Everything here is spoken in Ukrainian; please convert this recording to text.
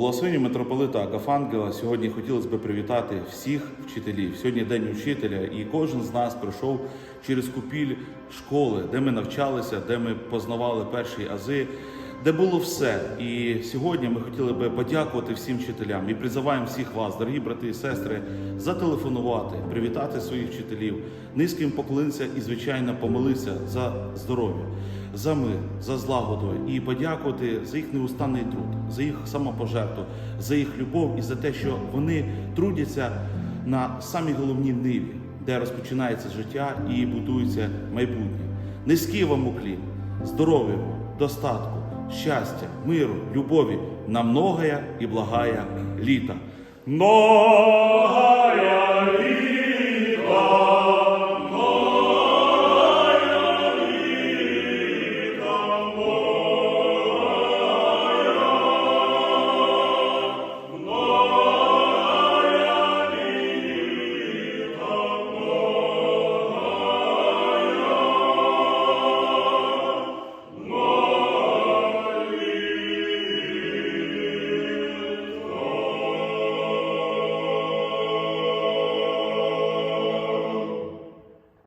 Благословенні митрополита Агафангела сьогодні хотілося б привітати всіх вчителів. Сьогодні день учителя, і кожен з нас пройшов через купіль школи, де ми навчалися, де ми познавали перші ази, де було все. І сьогодні ми хотіли би подякувати всім вчителям і призиваємо всіх вас, дорогі брати і сестри, зателефонувати, привітати своїх вчителів, низьким поклонитися і, звичайно, помолитися за здоров'я за мир, за злагоду і подякувати за їх неустанний труд, за їх самопожертву, за їх любов і за те, що вони трудяться на самій головній ниві, де розпочинається життя і будується майбутнє. Низький вам уклін, здоров'я, достатку, щастя, миру, любові на многое і благая літа. Літа!